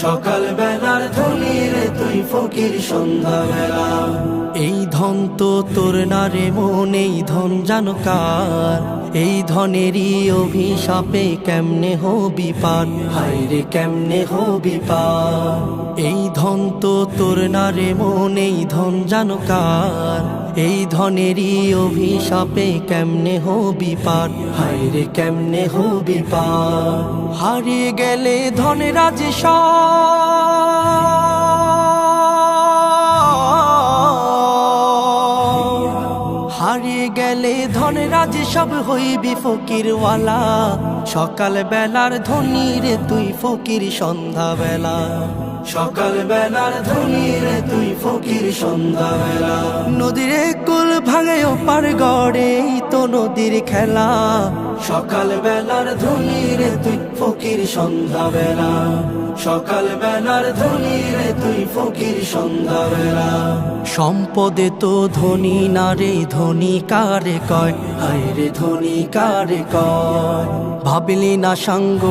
সকাল বেলার ধনী রে তুই ফকির সন্ধ্যা বেলা এই ধন তো তোর না রে মন এই ধন জানো কার? এই ধনেরই অভিশাপে কেমনে হবি পার? হায় রে কেমনে হবি পার? এই ধন তো তোর না রে মন এই ধন জানো কার? এই ধনেরই অভিশাপে কেমনে হবি পার? হায় রে কেমনে হবি পার? হারিয়ে গেলে ধনেরাজ হারিয়ে গেলে ধনরাজ সব হইবি ফকিরওয়ালা। সকাল বেলার ধনী রে তুই ফকির সন্ধ্যা বেলা সকাল বেলার ধনী রে তুই ফকির সন্ধ্যা বেলা নদীর কুল ভাঙে ওপার গড়ে তো নদীর খেলা। সকাল বেলার ধনী রে তুই ফকির সন্ধ্যা বেলা সকাল বেলার ধনী রে তুই ফকির সন্ধ্যা বেলা সম্পদে তো ধনী না রে ধনী কারে কয়? হায় রে ধনী কারে কয়? ভাবিলি না সাঙ্গ